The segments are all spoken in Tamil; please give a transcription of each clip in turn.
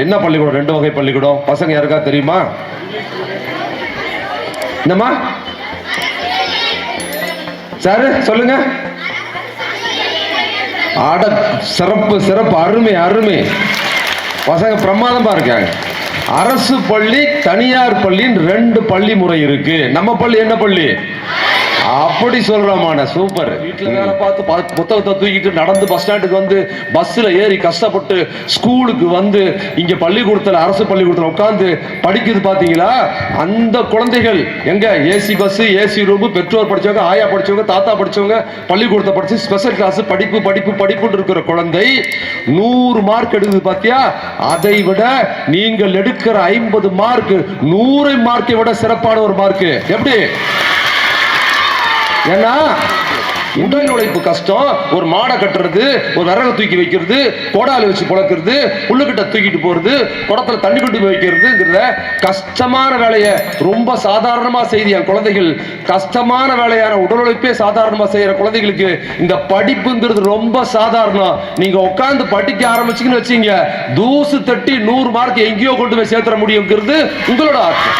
என்ன பள்ளிக்கூடம்? ரெண்டு வகை பள்ளிக்கூடம். பசங்க யாருக்கா தெரியுமா? என்னம்மா? சார் சொல்லுங்க. ஆட சிறப்பு சிறப்பு அருமை அருமை. பசங்க பிரமாதமா இருக்காங்க. அரசு பள்ளி தனியார் பள்ளின்னு ரெண்டு பள்ளி முறை இருக்கு. நம்ம பள்ளி என்ன பள்ளி? அப்படி சொல்றமான சூப்பர். வீட்டுல வேலை பார்த்து புத்தகத்தை தூக்கிட்டு நடந்து பஸ் ஸ்டாண்டுக்கு வந்து பஸ்ல ஏறி கஷ்டப்பட்டு ஸ்கூலுக்கு வந்து இங்க பள்ளிக்கூடத்துல அரசு பள்ளிக்கூடத்துல உட்காந்து படிக்குது பாத்தீங்களா? அந்த குழந்தைகள் எங்க? ஏசி பஸ் ஏசி ரூம் பெற்றோர் படிச்சவங்க ஆயா படிச்சவங்க தாத்தா படிச்சவங்க பள்ளிக்கூடத்தை படிச்சு ஸ்பெஷல் கிளாஸ் படிப்பு படிப்பு படிப்புன்னு இருக்கிற குழந்தை நூறு மார்க் எடுக்குது பாத்தியா? அதை விட நீங்கள் எடுக்கிற ஐம்பது மார்க் நூறு மார்க்கை விட சிறப்பான ஒரு மார்க் எப்படி? ஏன்னா உடல் உழைப்பு கஷ்டம் ஒரு மாடை கட்டுறது ஒரு விறகு தூக்கி வைக்கிறது கோடால வச்சு பழக்கிறது புல்லுக்கிட்ட தூக்கிட்டு போறது குடத்துல தண்ணி கொண்டு போய் வைக்கிறதுங்கிறத கஷ்டமான வேலையை ரொம்ப சாதாரணமா செய்து என் குழந்தைகள் கஷ்டமான வேலையான உடல் உழைப்பே சாதாரணமா செய்யற குழந்தைகளுக்கு இந்த படிப்புங்கிறது ரொம்ப சாதாரணம். நீங்க உட்காந்து படிக்க ஆரம்பிச்சிங்கன்னு வச்சீங்க தூசு தட்டி நூறு மார்க் எங்கேயோ கொண்டு போய் சேர்த்துற முடியுங்கிறது உங்களோட ஆசை.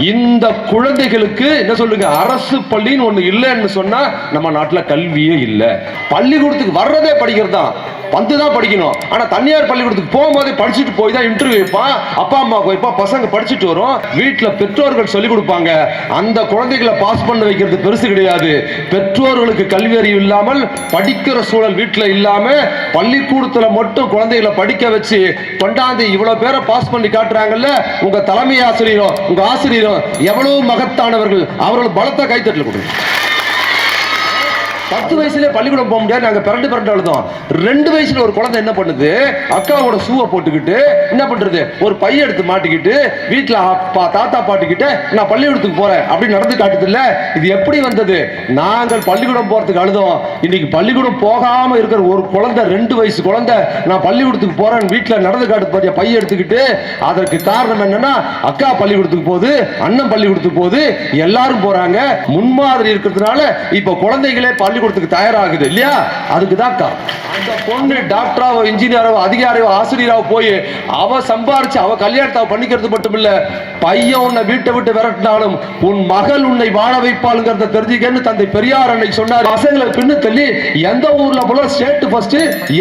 இந்த குழந்தைகளுக்கு என்ன சொல்லுங்க அரசு பள்ளின்னு ஒண்ணு இல்லைன்னு சொன்னா நம்ம நாட்டுல கல்வியே இல்லை. பள்ளிக்கூடத்துக்கு வர்றதே படிக்கிறது? தான் வந்து தான் படிக்கணும். ஆனால் தனியார் பள்ளிக்கூடத்துக்கு போகும்போதே படிச்சுட்டு போய் தான் இன்டர்வியூ வைப்பான் அப்பா அம்மா வைப்பா. பசங்க படிச்சுட்டு வரும். வீட்டில் பெற்றோர்கள் சொல்லிக் கொடுப்பாங்க. அந்த குழந்தைகளை பாஸ் பண்ண வைக்கிறது பெருசு கிடையாது. பெற்றோர்களுக்கு கல்வி அறிவு இல்லாமல் படிக்கிற சூழல் வீட்டில் இல்லாமல் பள்ளிக்கூடத்தில் மட்டும் குழந்தைகளை படிக்க வச்சு கொண்டாந்து இவ்வளோ பேரை பாஸ் பண்ணி காட்டுறாங்கல்ல? உங்கள் தலைமை ஆசிரியரும் உங்கள் ஆசிரியரும் எவ்வளவு மகத்தானவர்கள்? அவர்கள் பலத்த கைத்தட்டல் கொடுங்க. பத்து வயசுல பள்ளிக்கூடம் போக முடியாது. நாங்க பிறண்டு பிறண்டு அழுதோம். ரெண்டு வயசுல ஒரு குழந்தை என்ன பண்ணுது? அக்காவோட ஷூவை போட்டுக்கிட்டு என்ன பண்றது? ஒரு பைய எடுத்து மாட்டிக்கிட்டு வீட்டுல அப்பா தாத்தா பாட்டுக்கிட்ட நான் பள்ளிக்கூடத்துக்கு போறேன் அப்படின்னு நடந்து காட்டுது இல்ல இது எப்படி வந்தது? நாங்கள் பள்ளிக்கூடம் போறதுக்கு அழுதோம். இன்னைக்கு பள்ளிக்கூடம் போகாம இருக்கிற ஒரு குழந்தை ரெண்டு வயசு குழந்தை நான் பள்ளிக்கூடத்துக்கு போறேன் வீட்டுல நடந்து காட்டு பற்றிய பைய எடுத்துக்கிட்டு அதற்கு காரணம் என்னன்னா அக்கா பள்ளிக்கூடத்துக்கு போகுது அண்ணன் பள்ளிக்கூடத்துக்கு போகுது எல்லாரும் போறாங்க. முன்மாதிரி இருக்கிறதுனால இப்ப குழந்தைகளே பள்ளி பள்ளிக்கூடத்துக்கு தயாராகுது இல்லையா? அதுக்கு தான் அந்த பொண்ணு டாக்டராவோ இன்ஜினியராவோ அதிகாரியோ ஆசிரியராவோ போய் அவ சம்பாரிச்சு அவ கல்யாணத்தை பண்ணிக்கிறது மட்டும் இல்லை பையன் உன்னை வீட்டை விட்டு விரட்டினாலும் உன் மகள் உன்னை வாழ வைப்பாளுங்கிறத தெரிஞ்சுக்கன்னு தந்தை பெரியார் அன்னைக்கு சொன்னார். பசங்களை பின்னு தள்ளி எந்த ஊர்ல போல ஸ்டேட் ஃபர்ஸ்ட்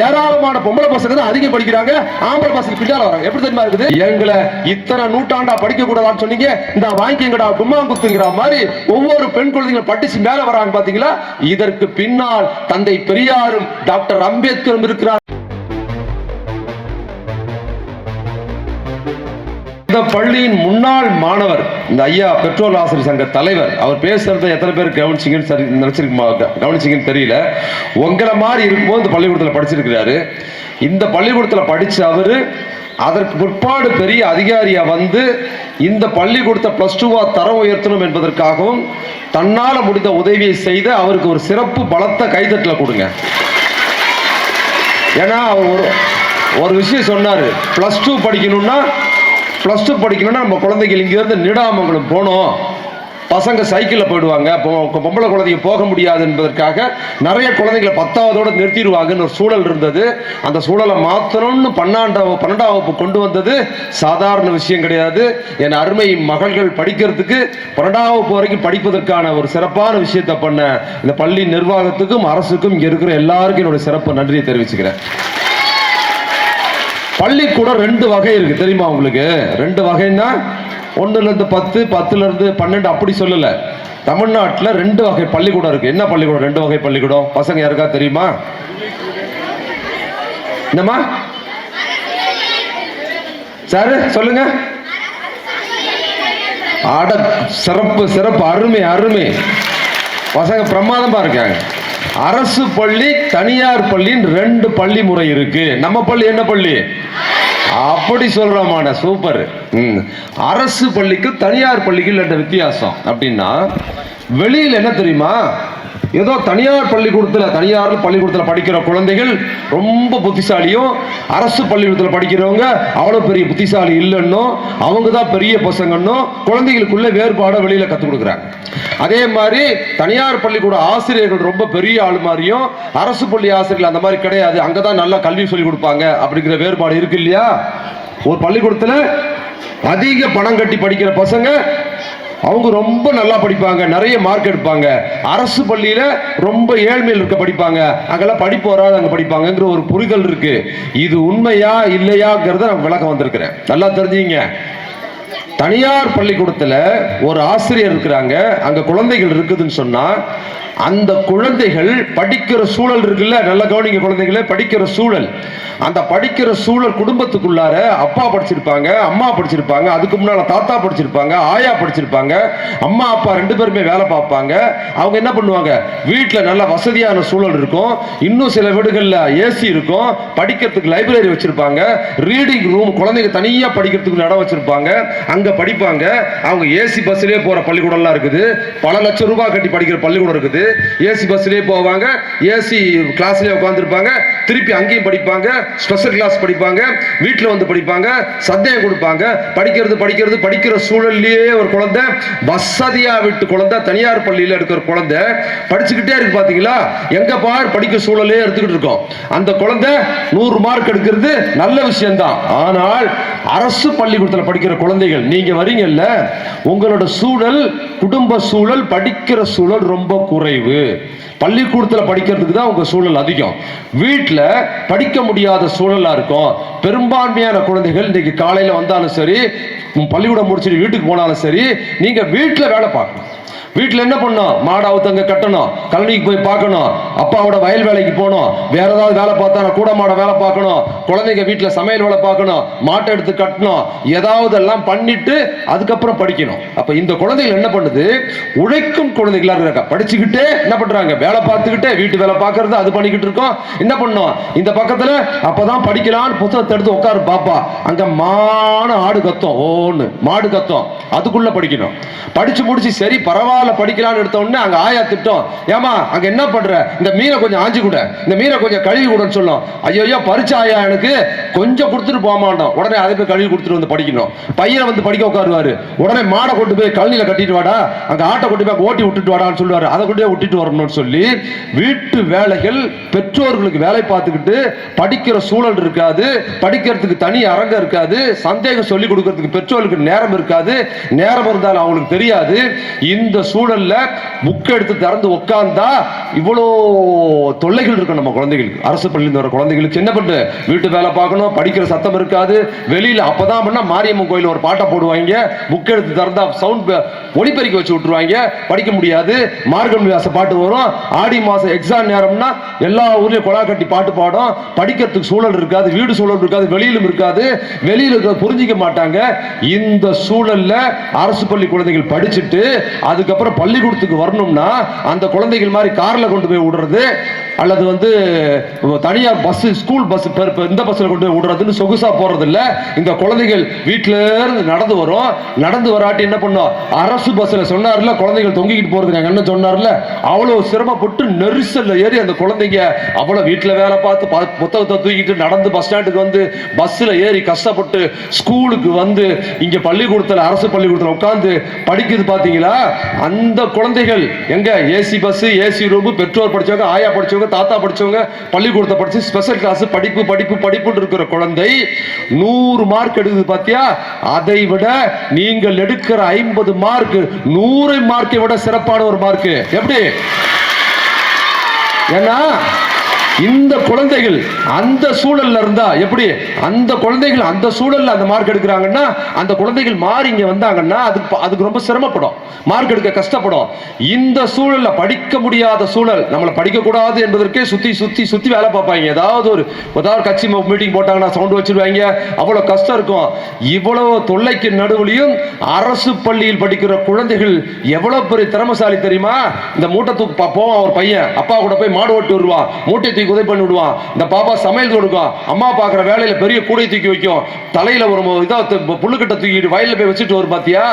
ஏராளமான பொம்பளை பசங்க தான் அதிகம் படிக்கிறாங்க. ஆம்பளை பசங்க பின்னால வராங்க. எப்படி தெரியுமா இருக்குது? எங்களை இத்தனை நூற்றாண்டா படிக்க கூடாதான்னு சொன்னீங்க. இந்த வாங்கிக்கங்கடா கும்மாங்குத்துங்கிற மாதிரி ஒவ்வொரு பெண் குழந்தைங்க பட்டிச்சு மேல வராங்க பாத்தீங்களா? இதற்கு பின்னால் தந்தை பெரியாரும் டாக்டர் அம்பேத்கரும் இருக்கிறார். பள்ளியின் முன்னாள் மாணவர் இந்த ஐயா பெட்ரோல் ஆசிரியர் சங்க தலைவர் அவர் பேசுறத எத்தனை பேர் கவனிச்சிங்கன்னு சரி நினைச்சிருக்குமா? கவனிச்சிங்கன்னு தெரியல. உங்களை மாதிரி இருக்கும்போது இந்த பள்ளிக்கூடத்தில் படிச்சிருக்கிறாரு. இந்த பள்ளிக்கூடத்தில் படிச்ச அவர் அதற்கு பிற்பாடு பெரிய அதிகாரியா வந்து இந்த பள்ளிக்கூடத்தை ப்ளஸ் டூவா தரம் உயர்த்தணும் என்பதற்காகவும் தன்னால் முடிந்த உதவியை செய்து அவருக்கு ஒரு சிறப்பு பலத்த கைதட்டல கொடுங்க. ஏன்னா அவர் ஒரு ஒரு விஷயம் சொன்னார் ப்ளஸ் டூ படிக்கணும்னா ப்ளஸ் டூ படிக்கணும்னா நம்ம குழந்தைகள் இங்கேருந்து நீடாமங்கலம் போகணும். பசங்க சைக்கிளில் போயிடுவாங்க. பொம்பளை குழந்தைங்க போக முடியாது என்பதற்காக நிறைய குழந்தைங்களை பத்தாவதோடு நிறுத்திடுவாங்கன்னு ஒரு சூழல் இருந்தது. அந்த சூழலை மாற்றணும்னு பன்னெண்டாம் பன்னெண்டாம் வகுப்பு கொண்டு வந்தது சாதாரண விஷயம் கிடையாது. என் அருமை மகள்கள் படிக்கிறதுக்கு பன்னெண்டாம் வகுப்பு வரைக்கும் படிப்பதற்கான ஒரு சிறப்பான விஷயத்தை பண்ண இந்த பள்ளி நிர்வாகத்துக்கும் அரசுக்கும் இங்கே இருக்கிற எல்லாருக்கும் என்னுடைய சிறப்பு. நன்றியை தெரிவிச்சுக்கிறேன். பள்ளிக்கூடம் ரெண்டு வகை இருக்கு. தெரியுமா உங்களுக்கு? ரெண்டு வகைன்னா ஒன்றுலேருந்து இருந்து பத்து பத்துல இருந்து பன்னெண்டு அப்படி சொல்லல. தமிழ்நாட்டில் ரெண்டு வகை பள்ளிக்கூடம் இருக்கு. என்ன பள்ளிக்கூடம்? ரெண்டு வகை பள்ளிக்கூடம். பசங்க யாருக்கா தெரியுமா? என்னம்மா? சார் சொல்லுங்க. ஆட சிறப்பு சிறப்பு அருமை அருமை. பசங்க பிரமாதமா இருக்காங்க. அரசு பள்ளி தனியார் பள்ளின்னு ரெண்டு பள்ளி முறை இருக்கு. நம்ம பள்ளி என்ன பள்ளி? அப்படி சொல்றமான சூப்பர். ம். அரசு பள்ளிக்கு தனியார் பள்ளிக்கு இல்ல வித்தியாசம். அப்படின்னா வெளியில் என்ன தெரியுமா? ஏதோ தனியார் பள்ளிக்கூடத்தில் தனியார் பள்ளிக்கூடத்தில் படிக்கிற குழந்தைகள் ரொம்ப புத்திசாலியும் அரசு பள்ளிக்கூடத்தில் படிக்கிறவங்க அவ்வளோ பெரிய புத்திசாலி இல்லைன்னும் அவங்க தான் பெரிய பசங்கன்னும் குழந்தைகளுக்குள்ள வேறுபாடை வெளியில் கற்றுக் கொடுக்குறாங்க. அதே மாதிரி தனியார் பள்ளிக்கூட ஆசிரியர்கள் ரொம்ப பெரிய ஆள் மாதிரியும் அரசு பள்ளி ஆசிரியர்கள் அந்த மாதிரி கிடையாது அங்கே தான் நல்லா கல்வி சொல்லிக் கொடுப்பாங்க அப்படிங்கிற வேறுபாடு இருக்கு இல்லையா? ஒரு பள்ளிக்கூடத்தில் அதிக பணம் கட்டி படிக்கிற பசங்க அவங்க ரொம்ப நல்லா படிப்பாங்க நிறைய மார்க் எடுப்பாங்க. அரசு பள்ளியில் ரொம்ப ஏழ்மையில் இருக்க படிப்பாங்க. அங்கெல்லாம் படிப்பு வராது அங்கே படிப்பாங்கங்கிற ஒரு புரிதல் இருக்கு. இது உண்மையா இல்லையாங்கிறத நான் விளக்கம் வந்திருக்கிறேன். நல்லா தெரிஞ்சுங்க. தனியார் பள்ளிக்கூடத்தில் ஒரு ஆசிரியர் இருக்கிறாங்க. அங்கே குழந்தைகள் இருக்குதுன்னு சொன்னால் அந்த குழந்தைகள் படிக்கிற சூழல் இருக்குல்ல? நல்ல கவனிங்க குழந்தைகளே படிக்கிற சூழல். அந்த படிக்கிற சூழல் குடும்பத்துக்குள்ளார அப்பா படிச்சிருப்பாங்க அம்மா படிச்சிருப்பாங்க அதுக்கு முன்னால தாத்தா படிச்சிருப்பாங்க ஆயா படிச்சிருப்பாங்க அம்மா அப்பா ரெண்டு பேருமே வேலை பார்ப்பாங்க. அவங்க என்ன பண்ணுவாங்க? வீட்டில் நல்ல வசதியான சூழல் இருக்கும். இன்னும் சில வீடுகளில் ஏசி இருக்கும். படிக்கிறதுக்கு லைப்ரரி வச்சிருப்பாங்க. ரீடிங் ரூம் குழந்தைங்க தனியாக படிக்கிறதுக்கு இடம் வச்சிருப்பாங்க. அங்கே படிப்பாங்க. அவங்க ஏசி பஸ்லேயே போகிற பள்ளிக்கூடம்லாம் இருக்குது. பல லட்சம் ரூபாய் கட்டி படிக்கிற பள்ளிக்கூடம் இருக்குது. ஏசி பஸ்லேயே போவாங்க. ஏசி கிளாஸ்லேயே உட்காந்துருப்பாங்க திருப்பி அங்கேயும் படிப்பாங்க ஸ்பெஷல் கிளாஸ் படிப்பாங்க வீட்டில் வந்து படிப்பாங்க சந்தேகம் கொடுப்பாங்க. படிக்கிறது படிக்கிறது படிக்கிற சூழல்லையே ஒரு குழந்தை வசதியா விட்டு குழந்தை தனியார் பள்ளியில் இருக்கிற குழந்தை படிச்சுக்கிட்டே இருக்கு பார்த்தீங்களா எங்க பார் படிக்க சூழலே எடுத்துக்கிட்டு இருக்கோம். அந்த குழந்தை நூறு மார்க் எடுக்கிறது நல்ல விஷயம்தான். ஆனால் அரசு பள்ளிக்கூடத்தில் படிக்கிற குழந்தைகள் நீங்க வரீங்கல்ல உங்களோட சூழல் குடும்ப சூழல் படிக்கிற சூழல் ரொம்ப குறைவு. பள்ளிக்கூடத்தில் படிக்கிறதுக்கு தான் உங்க சூழல் அதிகம். வீட்டில் படிக்க முடியாத சூழலா இருக்கும். பெரும்பான்மையான குழந்தைகள் இன்னைக்கு காலையில வந்தாலும் சரி உம் பள்ளிக்கூடம் முடிச்சுட்டு வீட்டுக்கு போனாலும் சரி நீங்க வீட்டில் வேலை பார்க்கணும். வீட்டில் என்ன பண்ணணும்? மாடு அவுத்தங்க கட்டணும். கழனிக்கு போய் பார்க்கணும். அப்பாவோட வயல் வேலைக்கு போகணும். வேற ஏதாவது வேலை பார்த்தா கூட மாட வேலை பார்க்கணும். குழந்தைங்க வீட்டில் சமையல் வேலை பார்க்கணும். மாட்டை எடுத்து கட்டணும். ஏதாவது எல்லாம் பண்ணிட்டு அதுக்கப்புறம் படிக்கணும். அப்ப இந்த குழந்தைகள் என்ன பண்ணுது? உழைக்கும் குழந்தைகளாக இருக்க படிச்சுக்கிட்டே என்ன பண்றாங்க? வேலை பார்த்துக்கிட்டே வீட்டு வேலை பார்க்கறது அது பண்ணிக்கிட்டு இருக்கோம். என்ன பண்ணோம்? இந்த பக்கத்துல அப்பதான் படிக்கலான்னு புத்தகத்தை எடுத்து உட்காரு பாப்பா. அங்க மான ஆடு கத்தம். ஓன்னு மாடு கத்தம். அதுக்குள்ள படிக்கணும். படிச்சு முடிச்சு சரி பரவாயில்ல. படிக்கலாம்னு எடுத்த உடனே அங்க ஆயா திட்டம். ஏமா அங்க என்ன பண்ற? இந்த மீனை கொஞ்சம் ஆஞ்சி கூட. இந்த மீனை கொஞ்சம் கழுவி கூடன்னு சொல்லும் ஐயோ பறிச்ச ஆயா எனக்கு. கொஞ்சம் கொடுத்துட்டு போக மாட்டோம் உடனே அதை போய் கழுவி கொடுத்துட்டு வந்து படிக்கணும். பையனை வந்து படிக்க உட்காருவாரு. உடனே மாடை கொண்டு போய் கழனியில கட்டிட்டு வாடா. அங்க ஆட்டை கொண்டு போய் ஓட்டி விட்டுட்டு வாடான்னு சொல்லுவாரு. அதை கொண்டு போய் விட்டுட்டு வரணும்னு சொல்லி வீட்டு வேலைகள் பெற்றோர்களுக்கு வேலை பார்த்துக்கிட்டு படிக்கிற சூழல் இருக்காது. படிக்கிறதுக்கு தனி அரங்கம் இருக்காது. சந்தேகம் சொல்லி கொடுக்கறதுக்கு பெற்றோர்களுக்கு நேரம் இருக்காது. நேரம் இருந்தாலும் அவங்களுக்கு தெரியாது. இந்த சூழல்ல புக் எடுத்து திறந்து உட்கார்ந்தா இவ்வளோ தொல்லைகள் இருக்கும் நம்ம குழந்தைகளுக்கு. அரசு பள்ளியில் வர குழந்தைகளுக்கு. என்ன பண்ணு வீட்டு வேலை பார்க்கணும் படிக்கிற சத்தம் இருக்காது. வெளியில அப்பதான் பண்ணா மாரியம்மன் கோயில் ஒரு பாட்டை போடுவாங்க. புக் எடுத்து திறந்தா சவுண்ட் ஒளிப்பெருக்கி வச்சு விட்டுருவாங்க. படிக்க முடியாது. மார்கழி மாச பாட்டு வரும். ஆடி மாசம் எக்ஸாம் நேரம்னா எல்லா ஊர்லயும் கொலா கட்டி பாட்டு பாடும். படிக்கிறதுக்கு சூழல் இருக்காது. வீடு சூழல் இருக்காது. வெளியிலும் இருக்காது. வெளியில இருக்கிறத புரிஞ்சிக்க மாட்டாங்க. இந்த சூழல்ல அரசு பள்ளி குழந்தைகள் படிச்சுட்டு அதுக்கப்புறம் பள்ளிக்கூடத்துக்கு வரணும்னா அந்த குழந்தைகள் மாதிரி காரில் கொண்டு போய் விடுறது அல்லது வந்து தனியார் பஸ் ஸ்கூல் பஸ் இந்த பஸ்ல கொண்டு போய் விடுறதுன்னு சொகுசா போறது இல்ல இந்த குழந்தைகள் வீட்டில இருந்து நடந்து வரும். நடந்து வராட்டி என்ன பண்ணும்? அரசு பஸ்ல சொன்னார்ல குழந்தைகள் தொங்கிக்கிட்டு போறது எங்க அண்ணன் சொன்னார்ல அவ்வளவு சிரமப்பட்டு நெரிசல்ல ஏறி அந்த குழந்தைங்க அவ்வளவு வீட்டில் வேலை பார்த்து ப- புத்தகத்தை தூக்கிட்டு நடந்து பஸ் ஸ்டாண்டுக்கு வந்து பஸ்ல ஏறி கஷ்டப்பட்டு ஸ்கூலுக்கு வந்து இங்க பள்ளிக்கூடத்துல அரசு பள்ளிக்கூடத்துல உட்காந்து படிக்குது பாத்தீங்களா? அந்த குழந்தைகள் எங்க? ஏசி பஸ் ஏசி ரூம் பெற்றோர் படிச்சவங்க ஆயா படிச்சவங்க தாத்தா படிச்சவங்க பள்ளிக்கூடத்தை படிச்சு ஸ்பெஷல் கிளாஸ் படிப்பு படிப்பு படிப்புன்னு இருக்கிற குழந்தை நூறு மார்க் எடுக்குது பாத்தியா? அதை விட நீங்கள் எடுக்கிற ஐம்பது மார்க் நூறு மார்க்கை விட சிறப்பான ஒரு மார்க் எப்படி? ஏன்னா இந்த குழந்தைகள் அந்த சூழல்ல இருந்தா எப்படி? அந்த குழந்தைகள் அந்த சூழல்ல அந்த மார்க் எடுக்கிறாங்கன்னா அந்த குழந்தைகள் மாறி இங்க வந்தாங்கன்னா அதுக்கு அதுக்கு ரொம்ப சிரமப்படும். மார்க் எடுக்க கஷ்டப்படும். இந்த சூழல்ல படிக்க முடியாத சூழல் நம்மளை படிக்க கூடாது என்பதற்கே சுத்தி சுத்தி சுத்தி வேலை பார்ப்பாங்க. ஏதாவது ஒரு ஏதாவது கட்சி மீட்டிங் போட்டாங்கன்னா சவுண்ட் வச்சிருவாங்க. அவ்வளவு கஷ்டம் இருக்கும். இவ்வளவு தொல்லைக்கு நடுவுலையும் அரசு பள்ளியில் படிக்கிற குழந்தைகள் எவ்வளவு பெரிய திறமசாலி தெரியுமா? இந்த மூட்டை தூக்கு போவான் ஒரு பையன் அப்பா கூட போய் மாடு ஓட்டு வருவான். மூட்டை தூக்கி தூக்கி உதவி பண்ணி விடுவான் இந்த பாப்பா சமையல் கொடுக்கும் அம்மா பார்க்குற வேலையில் பெரிய கூடை தூக்கி வைக்கும். தலையில் ஒரு இதா புல்லுக்கிட்ட தூக்கிட்டு வயலில் போய் வச்சுட்டு வரும் பார்த்தியா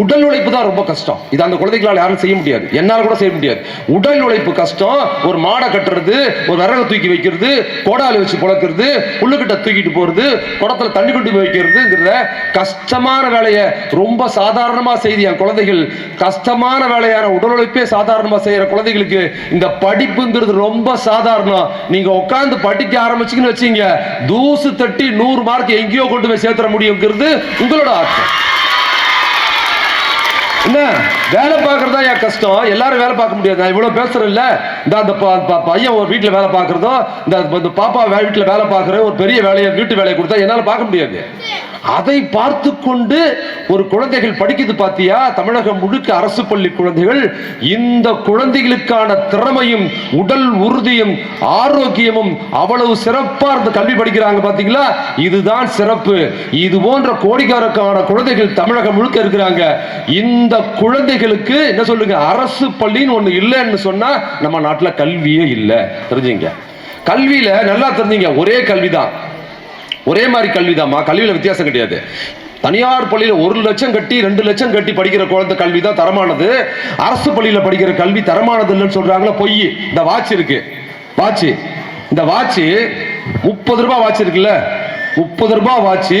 உடல் உழைப்பு தான் ரொம்ப கஷ்டம். இது அந்த குழந்தைகளால் யாரும் செய்ய முடியாது. என்னால் கூட செய்ய முடியாது. உடல் உழைப்பு கஷ்டம். ஒரு மாடை கட்டுறது ஒரு விறகு தூக்கி வைக்கிறது கோடாலி வச்சு புழக்கிறது புல்லுக்கிட்ட தூக்கிட்டு போகிறது குடத்துல தண்ணி கொண்டு போய் வைக்கிறதுங்கிறத கஷ்டமான வேலையை ரொம்ப சாதாரணமாக செய்து என் குழந்தைகள் கஷ்டமான வேலையான உடல் உழைப்பே சாதாரணமாக செய்கிற குழந்தைகளுக்கு இந்த படிப்புங்கிறது ரொம்ப சாதாரணம். நீங்க உட்கார்ந்து படிக்க ஆரம்பிச்சீங்கன்னு வச்சீங்க தூசு தட்டி நூறு மார்க் எங்கேயோ கொண்டு போய் சேர்த்துற முடியுங்கிறது உங்களோட ஆசை. என்ன? வேலை பார்க்கறதா என் கஷ்டம்? எல்லாரும் வேலை பார்க்க முடியாது. நான் இவ்வளோ பேசுறேன்ல. இந்த அந்த பையன் ஒரு வீட்டில் வேலை பார்க்கறதோ இந்த இந்த பாப்பா வே- வேலை பார்க்குற ஒரு பெரிய வேலையை வீட்டு வேலையை கொடுத்தா என்னால் பார்க்க முடியாது. அதை பார்த்து கொண்டு ஒரு குழந்தைகள் படிக்குது பார்த்தியா தமிழகம் முழுக்க அரசு பள்ளி குழந்தைகள் இந்த குழந்தைகளுக்கான திறமையும் உடல் உறுதியும் ஆரோக்கியமும் அவ்வளவு சிறப்பாக இருந்து கல்வி படிக்கிறாங்க பார்த்தீங்களா இதுதான் சிறப்பு. இது போன்ற கோடிக்காரக்கான குழந்தைகள் தமிழகம் முழுக்க இருக்கிறாங்க. இந்த இந்த குழந்தைகளுக்கு என்ன சொல்லுங்க? அரசு பள்ளின்னு ஒண்ணு இல்லைன்னு சொன்னா நம்ம நாட்டுல கல்வியே இல்லை. தெரிஞ்சுங்க. கல்வியில நல்லா தெரிஞ்சுங்க. ஒரே கல்விதான். ஒரே மாதிரி கல்விதாம்மா. கல்வியில வித்தியாசம் கிடையாது. தனியார் பள்ளியில ஒரு லட்சம் கட்டி ரெண்டு லட்சம் கட்டி படிக்கிற குழந்தை கல்வி தான் தரமானது. அரசு பள்ளியில படிக்கிற கல்வி தரமானது இல்லைன்னு சொல்றாங்களா பொய். இந்த வாட்ச் இருக்கு. வாட்ச். இந்த வாட்ச் முப்பது ரூபாய் வாட்ச் இருக்குல்ல? முப்பது ரூபாய் வாட்சி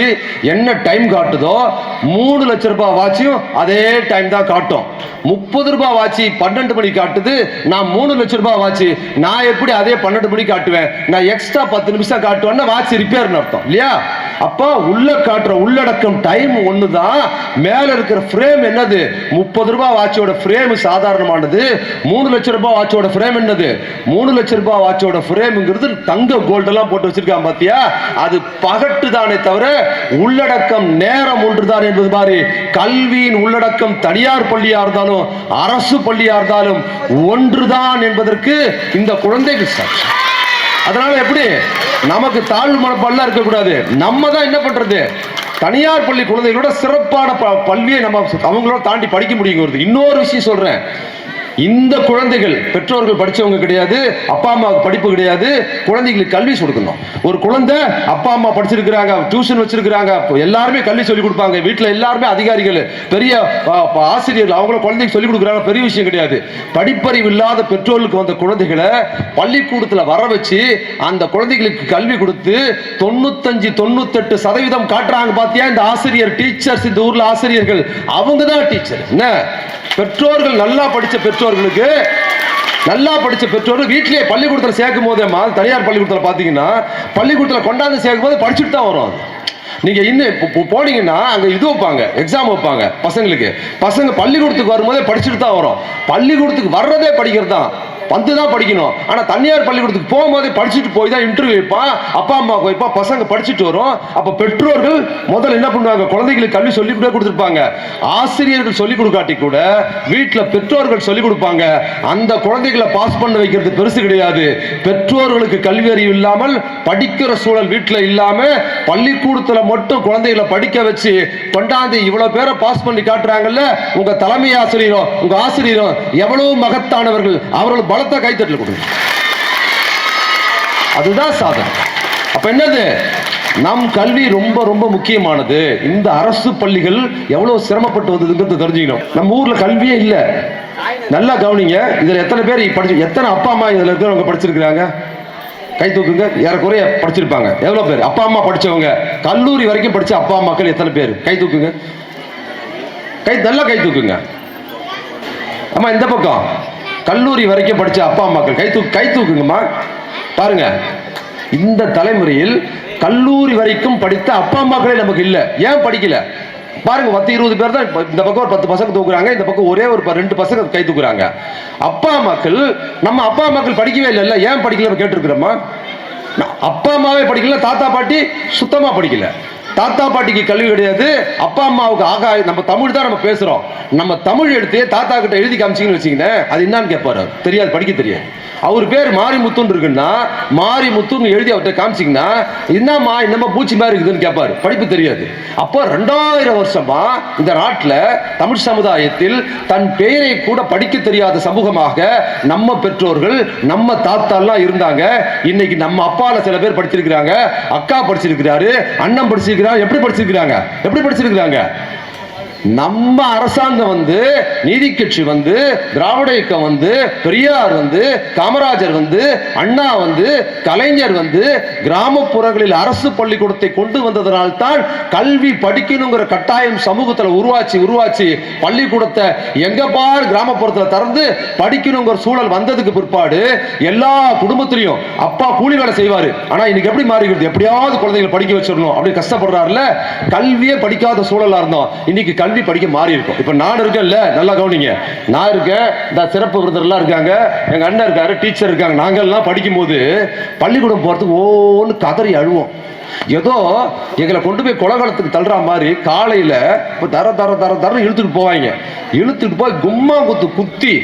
என்ன டைம் காட்டுதோ மூணு லட்ச ரூபாய் வாட்சியும் அதே டைம் தான் காட்டும். முப்பது ரூபாய் வாட்சி பன்னெண்டு மணி காட்டுது நான் மூணு லட்ச ரூபாய் வாட்சி நான் எப்படி அதே பன்னெண்டு மணி காட்டுவேன்? நான் எக்ஸ்ட்ரா பத்து நிமிஷம் காட்டுவேன்னா வாட்ச் ரிப்பேர்னு அர்த்தம் இல்லையா? அப்போ உள்ள காட்டுற உள்ளடக்கம் டைம் ஒன்று தான் மேலே இருக்கிற ஃப்ரேம் என்னது? முப்பது ரூபாய் வாட்சோட ஃப்ரேம் சாதாரணமானது மூணு லட்ச ரூபாய் வாட்சோட ஃப்ரேம் என்னது? மூணு லட்ச ரூபாய் வாட்சோட ஃப்ரேம்ங்கிறது தங்க கோல்டெல்லாம் போட்டு வச்சிருக்கான் பார்த்தியா அது பகட்டு தானே தவிர உள்ளடக்கம் நேரம் ஒன்றுதான் என்பது மாதிரி கல்வியின் உள்ளடக்கம் தனியார் பள்ளியா இருந்தாலும் அரசு பள்ளியா இருந்தாலும் ஒன்றுதான் என்பதற்கு இந்த குழந்தைகள் சாட்சி. அதனால எப்படி? நமக்கு தாழ்வு மனப்பாடலாம் இருக்கக்கூடாது. நம்ம தான் என்ன பண்றது? தனியார் பள்ளி குழந்தைகளோட சிறப்பான ப- நம்ம அவங்களோட தாண்டி படிக்க முடியுங்கிறது. இன்னொரு விஷயம் சொல்றேன். இந்த குழந்தைகள் பெற்றோர்கள் படித்தவங்க கிடையாது அப்பா அம்மாவுக்கு படிப்பு கிடையாது குழந்தைகளுக்கு கல்வி கொடுக்கணும் ஒரு குழந்தை அப்பா அம்மா படிச்சிருக்கிறாங்க டியூஷன் வச்சிருக்கிறாங்க எல்லாருமே கல்வி சொல்லி கொடுப்பாங்க. வீட்டில் எல்லாருமே அதிகாரிகள் பெரிய ஆசிரியர்கள் அவங்கள குழந்தைக்கு சொல்லி கொடுக்குறாங்க பெரிய விஷயம் கிடையாது. படிப்பறிவு இல்லாத பெற்றோர்களுக்கு வந்த குழந்தைகளை பள்ளிக்கூடத்தில் வர வச்சு அந்த குழந்தைகளுக்கு கல்வி கொடுத்து தொண்ணூத்தஞ்சு தொண்ணூத்தெட்டு சதவீதம் காட்டுறாங்க பார்த்தியா இந்த ஆசிரியர் டீச்சர்ஸ் இந்த ஊரில் ஆசிரியர்கள். அவங்க தான் டீச்சர் என்ன? பெற்றோர்கள் நல்லா படித்த பெற்றோர் பெற்றோர்களுக்கு நல்லா படித்த பெற்றோர்கள் வீட்டிலேயே பள்ளிக்கூடத்தில் சேர்க்கும் போதேம்மா தனியார் பள்ளிக்கூடத்தில் பார்த்தீங்கன்னா பள்ளிக்கூடத்தில் கொண்டாந்து சேர்க்கும் போது படிச்சுட்டு தான் வரும் அது. நீங்கள் இன்னும் இப்போ- போனீங்கன்னா அங்கே இது வைப்பாங்க எக்ஸாம் வைப்பாங்க பசங்களுக்கு. பசங்க பள்ளிக்கூடத்துக்கு வரும்போதே படிச்சுட்டு தான் வரும். பள்ளிக்கூடத்துக்கு வர்றதே படிக்கிறது தான் வந்து தான் படிக்கணும். ஆனால் தனியார் பள்ளிக்கூடத்துக்கு போகும்போதே படிச்சுட்டு போய் தான் இன்டர்வியூ வைப்பான் அப்பா அம்மா வைப்பான் பசங்க படிச்சுட்டு வரும். அப்போ பெற்றோர்கள் முதல்ல என்ன பண்ணுவாங்க? குழந்தைகளுக்கு கல்வி சொல்லி கூட கொடுத்துருப்பாங்க. ஆசிரியர்கள் சொல்லி கொடுக்காட்டி கூட வீட்டில் பெற்றோர்கள் சொல்லி கொடுப்பாங்க. அந்த குழந்தைகளை பாஸ் பண்ண வைக்கிறது பெருசு கிடையாது. பெற்றோர்களுக்கு கல்வி அறிவு இல்லாமல் படிக்கிற சூழல் வீட்டில் இல்லாமல் பள்ளிக்கூடத்தில் மட்டும் குழந்தைகளை படிக்க வச்சு கொண்டாந்து இவ்வளோ பேரை பாஸ் பண்ணி காட்டுறாங்கல்ல? உங்கள் தலைமை ஆசிரியரும் உங்கள் ஆசிரியரும் எவ்வளவு மகத்தானவர்கள். அவர்கள் பலத்த கைத்தட்டில் கொடுங்க. அதுதான் சாதனை. அப்ப என்னது? நம் கல்வி ரொம்ப ரொம்ப முக்கியமானது. இந்த அரசு பள்ளிகள் எவ்வளவு சிரமப்பட்டு வந்ததுங்கிறது தெரிஞ்சுக்கணும். நம்ம ஊர்ல கல்வியே இல்ல. நல்லா கவனிங்க. இதுல எத்தனை பேர் படிச்சு எத்தனை அப்பா அம்மா இதுல இருக்கிறவங்க படிச்சிருக்கிறாங்க? கை தூக்குங்க. ஏறக்குறைய படிச்சிருப்பாங்க. எவ்வளவு பேர்? அப்பா அம்மா படிச்சவங்க. கல்லூரி வரைக்கும் படிச்ச அப்பா அம்மாக்கள் எத்தனை பேர்? கை தூக்குங்க. கை நல்லா கை தூக்குங்க. அம்மா இந்த பக்கம். கல்லூரி வரைக்கும் படித்த அப்பா அம்மாக்கள் கை தூக்கு கை தூக்குங்கம்மா. பாருங்க இந்த தலைமுறையில் கல்லூரி வரைக்கும் படித்த அப்பா அம்மாக்களே நமக்கு இல்லை. ஏன் படிக்கல? பாருங்க பத்து இருபது பேர் தான் இந்த பக்கம் ஒரு பத்து பசங்க தூக்குறாங்க இந்த பக்கம் ஒரே ஒரு ப- ரெண்டு பசங்க கை தூக்குறாங்க. அப்பா அம்மாக்கள் நம்ம அப்பா அம்மாக்கள் படிக்கவே இல்லைல்ல. ஏன் படிக்கல கேட்டிருக்கிறோமா நான் அப்பா அம்மாவே படிக்கல தாத்தா பாட்டி சுத்தமாக படிக்கல. தாத்தா பாட்டிக்கு கல்வி கிடையாது அப்பா அம்மாவுக்கு ஆகா நம்ம தமிழ் தான் நம்ம பேசுறோம். நம்ம தமிழ் எடுத்து தாத்தா கிட்ட எழுதி காமிச்சிங்கன்னு வச்சுக்கினேன் அது என்னன்னு கேட்பாரு தெரியாது படிக்க தெரியாது. அவர் பேர் மாரிமுத்துன்னு இருக்குன்னா மாரிமுத்துன்னு எழுதி அவர்கிட்ட காமிச்சிங்கன்னா என்னம்மா என்னம்மா பூச்சி மாதிரி இருக்குதுன்னு கேட்பாரு படிப்பு தெரியாது. அப்போ ரெண்டாயிரம் வருஷமா இந்த நாட்டில் தமிழ் சமுதாயத்தில் தன் பெயரை கூட படிக்க தெரியாத சமூகமாக நம்ம பெற்றோர்கள் நம்ம தாத்தாலாம் இருந்தாங்க. இன்னைக்கு நம்ம அப்பால சில பேர் படிச்சிருக்கிறாங்க. அக்கா படிச்சிருக்கிறாரு அண்ணன் படிச்சிருக்கிறார். எப்படி படிச்சிருக்கிறாங்க? எப்படி படிச்சிருக்கிறாங்க? நம்ம அரசாங்கம் வந்து நீதி கட்சி வந்து திராவிட இயக்கம் வந்து பெரியார் வந்து காமராஜர் வந்து அண்ணா வந்து கலைஞர் வந்து கிராமப்புறங்களில் அரசு பள்ளிக்கூடத்தை கொண்டு வந்ததனால் தான் கல்வி படிக்கணுங்கிற கட்டாயம் சமூகத்தில் உருவாச்சு உருவாச்சு. பள்ளிக்கூடத்தை எங்க பார் கிராமப்புறத்தில் திறந்து படிக்கணுங்கிற சூழல் வந்ததுக்கு பிற்பாடு எல்லா குடும்பத்திலையும் அப்பா கூலி வேலை செய்வார். ஆனால் இன்னைக்கு எப்படி மாறிக்கிறது? எப்படியாவது குழந்தைகளை படிக்க வச்சிடணும். அப்படி கஷ்டப்படுறாருல. கல்வியே படிக்காத சூழலாக இருந்தோம். இன்னைக்கு கல்வி படிக்க மாறி இருக்கும். இப்ப நான் இருக்கேன்ல நல்லா கவனிங்க. நான் இருக்கேன் இந்த சிறப்பு விருந்தர்லாம் இருக்காங்க. எங்க அண்ணன் இருக்காரு டீச்சர் இருக்காங்க. நாங்கெல்லாம் படிக்கும் போது பள்ளிக்கூடம் போறதுக்கு ஓன்னு கதறி அழுவோம். ஏதோ எங்களை கொண்டு போய் குலகாலத்துக்கு தள்ளுற மாதிரி காலையில் இப்போ தர தர தர தரன்னு இழுத்துட்டு போவாங்க. இழுத்துட்டு போய் கும்மா குத்து குத்தி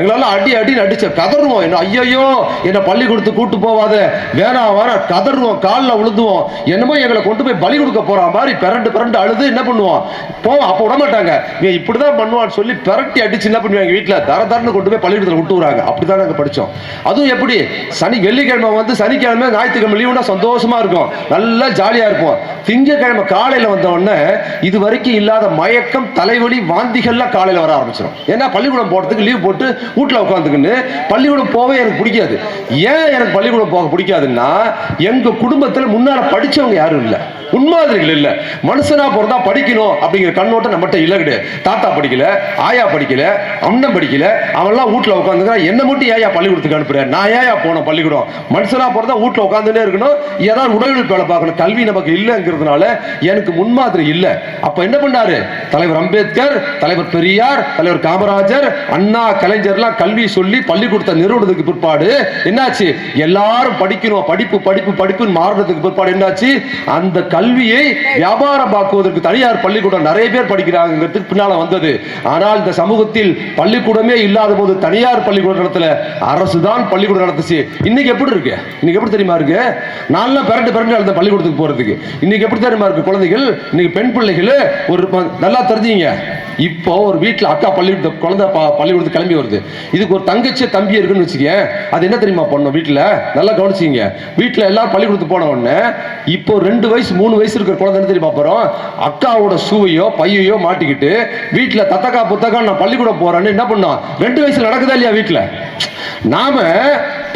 எங்களால் அடி அடி அடிச்ச கதறுவோம். என்ன ஐயையோ பள்ளி பள்ளிக்கூடத்துக்கு கூட்டு போவாத வேணாம் வேணாம் கதறுவோம் காலில் விழுந்துவோம் என்னமோ எங்களை கொண்டு போய் பலி கொடுக்க போகிற மாதிரி பிறண்டு பிறண்டு அழுது என்ன பண்ணுவோம்? போவோம் அப்போ விட மாட்டாங்க. இவன் இப்படிதான் பண்ணுவான்னு சொல்லி பிரட்டி அடிச்சு என்ன பண்ணுவாங்க வீட்டில் தர தரன்னு கொண்டு போய் பள்ளிக்கூடத்தில் விட்டு விடுறாங்க. அப்படிதான் நாங்கள் படித்தோம் அதுவும் எப்படி? சனி வெள்ளிக்கிழமை வந்து சனிக்கிழமை ஞாயிற்றுக்கிழமை லீவுனா சந்தோஷமாக இருக்கும். நல்ல ஜாலியா இருப்போம். திங்கக்கிழமை காலையில் வந்த உடனே இது வரைக்கும் இல்லாத மயக்கம் தலைவலி வாந்திகள்லாம் காலையில் வர ஆரம்பிச்சிடும் ஏன்னா பள்ளிக்கூடம் போறதுக்கு லீவ் போட்டு வீட்டில் உட்காந்துக்கின்னு பள்ளிக்கூடம் போகவே எனக்கு பிடிக்காது. ஏன் எனக்கு பள்ளிக்கூடம் போக பிடிக்காதுன்னா எங்கள் குடும்பத்தில் முன்னால படிச்சவங்க யாரும் இல்லை. உண்மாதிரிகள் இல்லை. மனுஷனா பிறந்தா படிக்கணும் அப்படிங்கிற கண்ணோட்டம் நம்மகிட்ட இல்லை கிடையாது. தாத்தா படிக்கல ஆயா படிக்கல அண்ணன் படிக்கல அவன்லாம் வீட்டில் உட்காந்துக்கிறான். என்ன மட்டும் ஏயா பள்ளிக்கூடத்துக்கு அனுப்புறேன் நான் ஏயா போனோம் பள்ளிக்கூடம்? மனுஷனா பிறந்தா வீட்டில் உட்காந்துட்டே இருக்கணும். ஏதாவது உடல்நல வேலை பார்க்கணும். கல்வி நமக்கு இல்லைங்கிறதுனால எனக்கு முன்மாதிரி இல்லை. அப்ப என்ன பண்ணாரு? தலைவர் அம்பேத்கர் தலைவர் பெரியார் தலைவர் காமராஜர் அண்ணா கலைஞர்லாம் கல்வி சொல்லி பள்ளிக்கூடத்தை நிறுவனத்துக்கு பிற்பாடு என்னாச்சு? எல்லாரும் படிக்கணும். படிப்பு படிப்பு படிப்புன்னு மாறுறதுக்கு பிற்பாடு என்னாச்சு? அந்த கல்வியை வியாபாரம் பார்க்குவதற்கு தனியார் பள்ளிக்கூடம் நிறைய பேர் படிக்கிறாங்கிறதுக்கு பின்னால வந்தது. ஆனால் இந்த சமூகத்தில் பள்ளிக்கூடமே இல்லாத போது தனியார் பள்ளிக்கூடம் நடத்தல. அரசு தான் பள்ளிக்கூடம் நடத்துச்சு. இன்னைக்கு எப்படி இருக்கு? இன்னைக்கு எப்படி தெரியுமா இருக்கு? நான்லாம் பிறண்டு பிறண்டு நடந்த பள்ளிக்கூடத்துக்கு போகிறதுக்கு இன்றைக்கி எப்படி தெரியுமா இருக்குது குழந்தைகள்? இன்றைக்கி பெண் பிள்ளைகள் ஒரு ப- நல்லா தெரிஞ்சுங்க. இப்போ ஒரு வீட்டில் அக்கா பள்ளிக்கூட குழந்தை பா பள்ளிக்கூடத்துக்கு கிளம்பி வருது. இதுக்கு ஒரு தங்கச்சி தம்பி இருக்குன்னு வச்சுக்க அது என்ன தெரியுமா பண்ணும் வீட்டில் நல்லா கவனிச்சிங்க வீட்டில் எல்லாம் பள்ளிக்கூடத்துக்கு போன உடனே இப்போ ரெண்டு வயசு மூணு வயசு இருக்கிற குழந்தை என்ன தெரியுமா போகிறோம் அக்காவோட ஷூவையோ பையையோ மாட்டிக்கிட்டு வீட்டில் தத்தக்கா புத்தக்கா நான் பள்ளிக்கூடம் போகிறேன்னு என்ன பண்ணோம்? ரெண்டு வயசு நடக்குதா இல்லையா வீட்டில் நாம